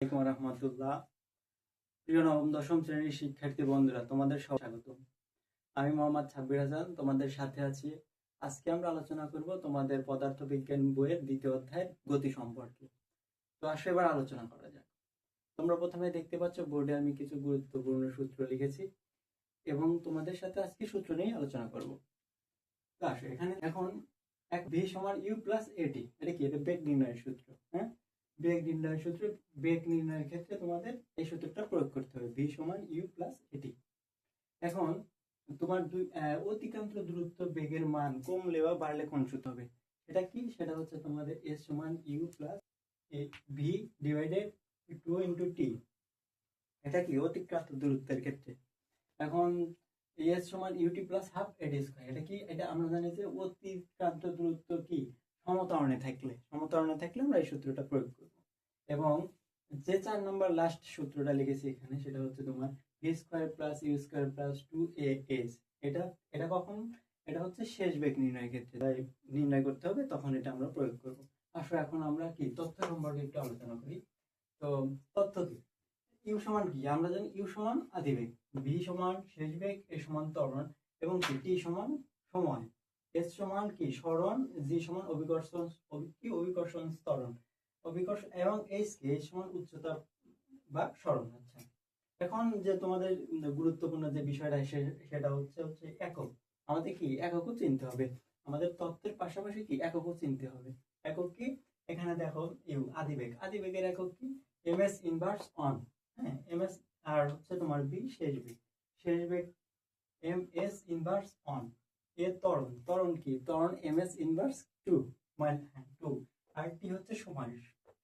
আলাইকুম রহমতুল্লাহ। প্রিয় নবম, দশম শ্রেণির শিক্ষার্থী বন্ধুরা, তোমাদের সব স্বাগত। আমি মোহাম্মদ হাসান, তোমাদের সাথে আছি। আজকে আমরা আলোচনা করব তোমাদের বইয়ের দ্বিতীয় অধ্যায়ের গতি সম্পর্কে। তো এবার আলোচনা করা যাক। তোমরা প্রথমে দেখতে পাচ্ছ, বোর্ডে আমি কিছু গুরুত্বপূর্ণ সূত্র লিখেছি এবং তোমাদের সাথে আজকে সূত্র নিয়ে আলোচনা করব। তো আসো, এখানে এখন এক ভি সমান ইউ প্লাস এটি এটা কি? এটা বেগ নির্ণয়ের সূত্র হ্যাঁ? বেগ নির্ণয়ের সূত্র, বেগ নির্ণয়ের ক্ষেত্রে তোমাদের এই সূত্রটা প্রয়োগ করতে হবে ভি সমান ইউ প্লাস এটি এখন তোমার দুই অতিক্রান্ত দূরত্ব বেগের মান কমলে বা বাড়লে কোন সূত্র হবে? এটা কি? সেটা হচ্ছে তোমাদের এস সমান U plus V divided two into T এটা কি? অতিক্রান্ত দূরত্বের ক্ষেত্রে। এখন এস সমান UT plus half AT square এটা কি? এটা আমরা জানি যে অতিক্রান্ত দূরত্ব কি? সমতারণে থাকলে সমতারণে থাকলে আমরা এই সূত্রটা প্রয়োগ করব। এবং যে চার নম্বর লাস্ট সূত্রটা লিখেছি এখানে, সেটা হচ্ছে তোমার D square plus U square plus two A S এটা এটা কখন? এটা হচ্ছে শেষ বেগ নির্ণয়ের ক্ষেত্রে। তাই নির্ণয় করতে হবে, তখন এটা আমরা প্রয়োগ করব। আসলে এখন আমরা কি তথ্য সম্পর্কে একটু আলোচনা করি। তো তথ্য কি? ইউ সমান কি? আমরা জানি ইউ সমান আদিবেগ ভি সমান শেষ বেগ এ সমান ত্বরণ এবং টি সমান সময়। এস সমান কি? সরণ জি সমান অভিকর্ষণ কি অভিকর্ষণ? ত্বরণ। অভিকর্ষণ এবং এইচ কে এইচ সমান উচ্চতা বা সরণ আচ্ছা। এখন যে তোমাদের গুরুত্বপূর্ণ যে বিষয়টা সেটা হচ্ছে হচ্ছে একক। আমাদের কি এককও চিনতে হবে? আমাদের তত্ত্বের পাশাপাশি কি এককও চিনতে হবে? একক কি? এখানে দেখো, ইউ, আদিবেগ। আদিবেগের একক কি? এম এস ইনভার্স অন হ্যাঁ? এম এস আর হচ্ছে তোমার বি শেষ বেগ শেষ বেগ M S inverse one A ত্বরণ ত্বরণ কি? ত্বরণ এম এস ইনভার্স টু মানে টু আর টি হচ্ছে সময়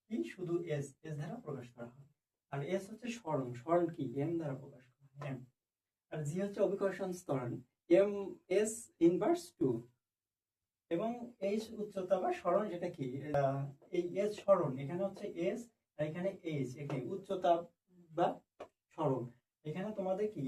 কি শুধু এস এস দ্বারা প্রকাশ করা হয়। আর এস হচ্ছে স্মরণ স্মরণ কি? এম দ্বারা প্রকাশ করা হয় এম আর জি হচ্ছে অভিকর্ষণ ত্বরণ এম এস ইনভার্স টু এবং এই উচ্চতা বা স্মরণ যেটা কি? এই এস স্মরণ এখানে হচ্ছে এস আর এখানে এইচ এখানে উচ্চতা বা স্মরণ এখানে তোমাদের কি